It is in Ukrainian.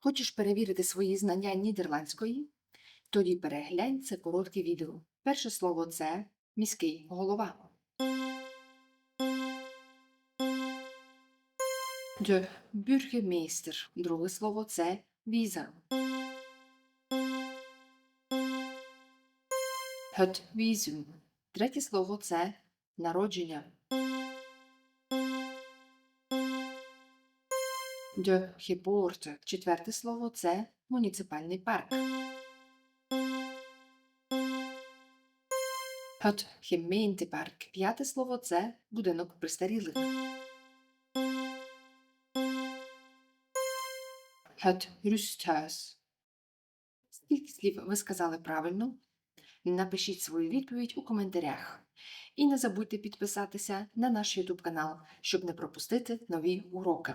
Хочеш перевірити свої знання нідерландської? Тоді переглянь це коротке відео. Перше слово це міський голова. De burgemeester. Друге слово це віза. Het visum. Третє слово це народження. Geboorte. Четверте слово це муніципальний парк. Gemeentepark. П'яте слово це будинок. Het rusthuis. Скільки слів ви сказали правильно? Напишіть свою відповідь у коментарях. І не забудьте підписатися на наш YouTube канал, щоб не пропустити нові уроки.